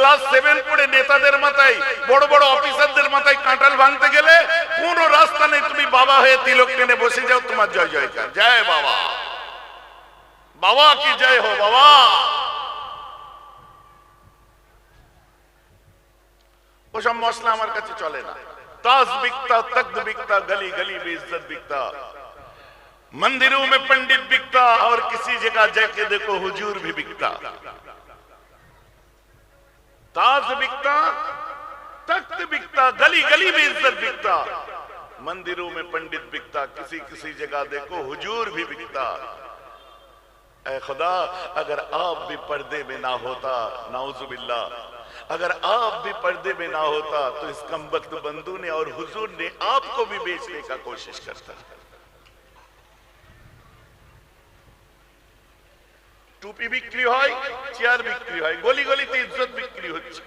Class seven পড়ে নেতাদের মাথায় বড় বড় অফিসারদের মাথায় কাঁঠাল ভাঙতে গেলে কোন রাস্তা নেই তুমি বাবা হয়ে তিলক টেনে বসে যাও তোমার জয় জয়কার জয় বাবা বাবা কি জয় হো বাবা ওসব মশলা আমার কাছে চলে না ताज बिकता तख्त बिकता गली गली में इज्जत बिकता मंदिरों में पंडित बिकता और किसी जगह जाके देखो हुजूर भी बिकता ताज बिकता, तख्त बिकता गली गली में इज़्ज़त बिकता। मंदिरों में पंडित बिकता किसी किसी जगह देखो, हुजूर भी बिकता। ऐ खुदा, अगर आप भी पर्दे में ना होता नाउजुबिल्ला अगर आप भी पर्दे में ना होता तो इस कम वक्त बंधु ने और हुजूर ने आपको भी बेचने का कोशिश करता। টুপি বিক্রি হয়, চেয়ার বিক্রি হয় গলি গলিতে ইজ্জত বিক্রি হচ্ছে।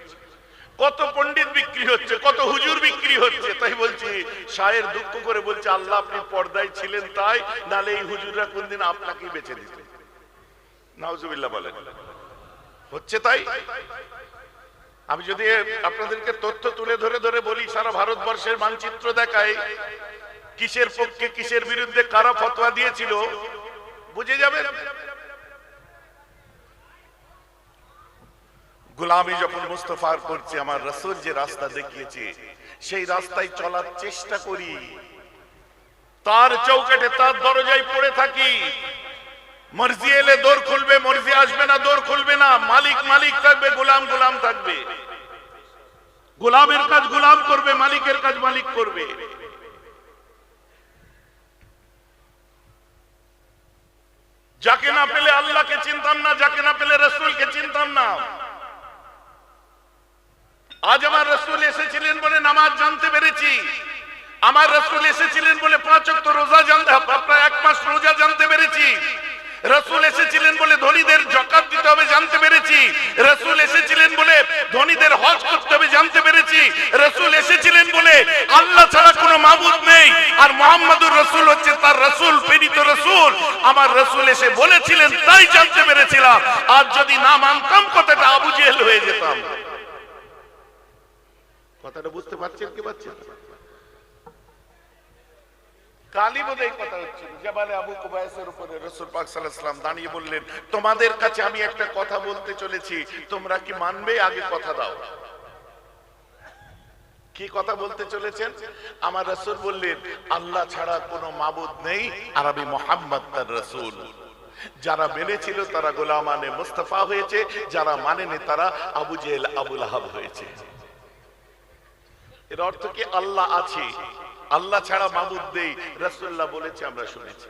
কত পণ্ডিত বিক্রি হচ্ছে, কত হুজুর বিক্রি হচ্ছে, তাই বলছি, শায়ের দুঃখ করে বলছে, আল্লাহ আপনি পর্দায় ছিলেন তাই, নালে এই হুজুররা কোনদিন আপনাকেই বেঁচে দিত নাউজুবিল্লাহ বলেন। হচ্ছে তাই? আমি যদি আপনাদেরকে তথ্য তুলে ধরে ধরে বলি, সারা ভারতবর্ষের মানচিত্র দেখায়, কিসের পক্ষে কিসের বিরুদ্ধে কারা ফতোয়া দিয়েছিল, বুঝে যাবেন? গোলামি যখন মুস্তফার করছে, আমার রসুল যে রাস্তা দেখিয়েছে, সেই রাস্তায় চলার চেষ্টা করি। তার চৌকাটে তার দরজায় পড়ে থাকি। মর্জি এলে দোর খুলবে, মর্জি আসবে না দৌড় খুলবে না। মালিক মালিক থাকবে, গোলাম গোলাম থাকবে। গোলামের কাজ গোলাম করবে, মালিকের কাজ মালিক করবে। যাকে না পেলে আল্লাহকে চিনতাম না, যাকে না পেলে রসুলকে চিনতাম না। আজ আমার রসুল এসেছিলেন বলে নামাজ জানতে পেরেছি। আমার রসুল এসেছিলেন বলে পাঁচ অক্ট রোজা জানতে প্রায় এক মাস রোজা জানতে পেরেছি। রসুল এসেছিলেন বলে ধনীদের জকাত দিতে হবে জানতে পেরেছি। রসুল এসেছিলেন বলে ধনীদের হজ করতে হবে জানতে পেরেছি। রসুল এসেছিলেন বলে আল্লাহ ছাড়া কোনো মাবুদ নেই। আর মোহাম্মদুর রসুল হচ্ছে তার রসুল, প্রেরিত রসুল। আমার রসুল এসে বলেছিলেন, তাই জানতে পেরেছিলাম। আর যদি না মানতাম, কথাটা আবু জেহেল হয়ে যেতাম। কথাটা বুঝতে পারছেন কি বললেন, তোমাদের কাছে আমি একটা কথা বলতে চলেছি, তোমরা কি মানবে? আগে কথা দাও। কি কথা বলতে চলেছেন? আমার রসুল বললেন, আল্লাহ ছাড়া কোনো মাবুদ নেই, আর আমি মোহাম্মদ তার রসুল। যারা মেনেছিল তারা গোলামানে মুস্তফা হয়েছে, যারা মানেনি তারা আবু জেল আবুল হয়েছে। এর অর্থ কি আল্লাহ আছে? আল্লাহ ছাড়া মাবুদ নেই। রসুল্লাহ বলেছে, আমরা শুনেছি।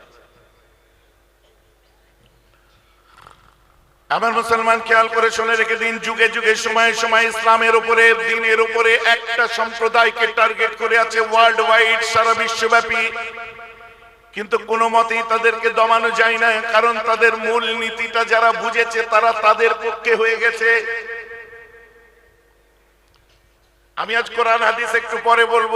আমার মুসলমান খেয়াল করে শুনে রেখে দিন, যুগে যুগে, সময় সময় ইসলামের উপরে, দিনের উপরে একটা সম্প্রদায়কে টার্গেট করে আছে ওয়ার্ল্ড ওয়াইড সারা বিশ্বব্যাপী। কিন্তু কোনো মতেই তাদেরকে দমানো যায় না কারণ তাদের মূল নীতিটা যারা বুঝেছে, তারা তাদের পক্ষে হয়ে গেছে। আমি আজ কোরআন হাদিস একটু পরে বলব।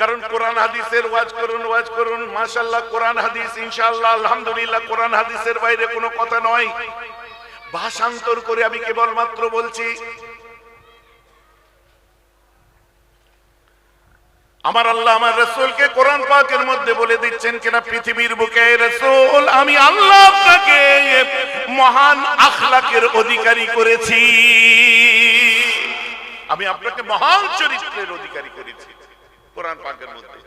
কারণ কোরআন হাদিসের ওয়াজ করুন ওয়াজ করুন মাশাল্লাহ কোরআন হাদিস, ইনশাআল্লাহ, আলহামদুলিল্লাহ কোরআন হাদিসের বাইরে কোনো কথা নয়। ভাষান্তর করে আমি কেবলমাত্র বলছি, আমার আল্লাহ আমার রসুলকে কোরআন পাকের মধ্যে বলে দিচ্ছেন, কিনা পৃথিবীর বুকে রসুল, আমি আল্লাহ আপনাকে মহান আখলাকের অধিকারী করেছি। আমি আপনাকে মহান চরিত্রের অধিকারী করেছি। কোরআন পাকের মধ্যে।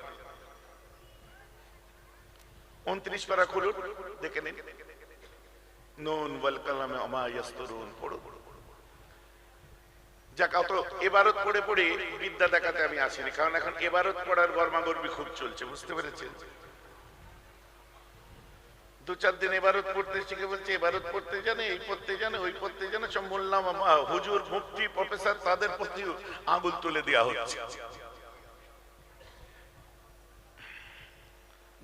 উনত্রিশ পারা খুলুন, দেখে নিন। নুন ওয়াল কালামে ওমা ইয়াসতুরুন পড়ো এবারত পড়ে পড়ে বিদ্যা দেখাতে আমি আসিনি, কারণ এখন এবারত পড়ার গরমাগর্বি খুব চলছে, বুঝতে পেরেছেন? দু চার দিন এবারত পড়তে শিখে বলছে এবারত পড়তে জানে, এই পড়তে জানে, ওই পড়তে জানে সব বললাম হুজুর, মুফতি, প্রফেসর, তাদের প্রতি আঙুল তুলে দেওয়া হচ্ছে।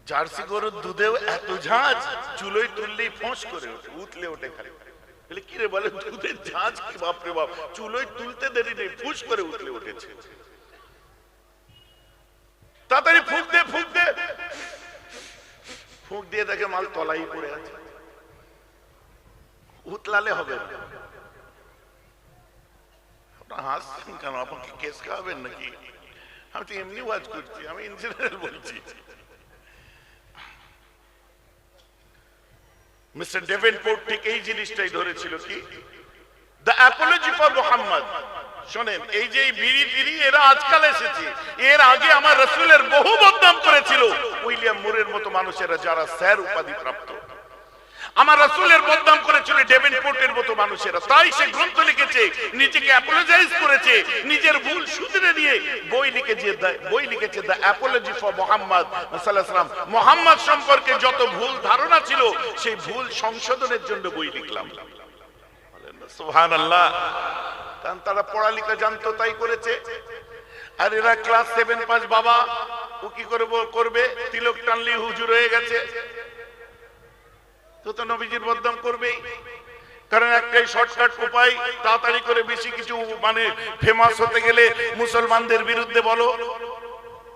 জার্সি গরুর দুধেও এত ঝাঁজ চুলোই তুললেই ফোঁস করে ওঠে, উতলে ওঠে খালি। বলে, কি রে বলে দুধের ঝাঁজ কি? বাপ রে বাপ চুলোই তুলতে দেরি নেই, ফুস করে উতলে উঠেছে। তাড়াতাড়ি ফুক দে ফুক দে ফুক দিয়ে দেখে মাল তলাই পড়ে আছে। উতলালে হবে হাসছেন কেন? আপনাকে কেস খাওয়াবেন নাকি? আমি তো এমনি ওয়াজ করছি, আমি ইন জেনারেল বলছি। মিস্টার ডেভেনপোর্ট ঠিক এই জিনিসটাই ধরেছিল কি? দ্য অ্যাপোলজি ফর মোহাম্মদ শোনেন, এই যে এরা আজকাল এসেছে, এর আগে আমার রসুলের বহু বদনাম করেছিল। উইলিয়াম মুরের মতো মানুষেরা যারা স্যার উপাধি প্রাপ্ত। আমার বদনাম করেছিল ডেভেনপোর্টের মতো মানুষেরা। তাই সে গ্রন্থ লিখেছে, নিজেকে করেছে, নিজের ভুল শুধরে নিয়ে বই বই লিখেছে the apology for Muhammad Muhammad সম্পর্কে যত ভুল ধারণা ছিল, সেই ভুল সংশোধনের জন্য বই লিখলাম। সুহান আল্লাহ কারণ তারা পড়ালেখা জানতো, তাই করেছে। আর এরা ক্লাস সেভেন পাঁচ বাবা, ও কি করে করবে? তিলক টানলি হুজুর হয়ে গেছে। তো তো নবীজির বদনাম করবেই। কারণ একটাই শর্টকাট উপায়, তাড়াতাড়ি করে বেশি কিছু মানে ফেমাস হতে গেলে মুসলমানদের বিরুদ্ধে বলো।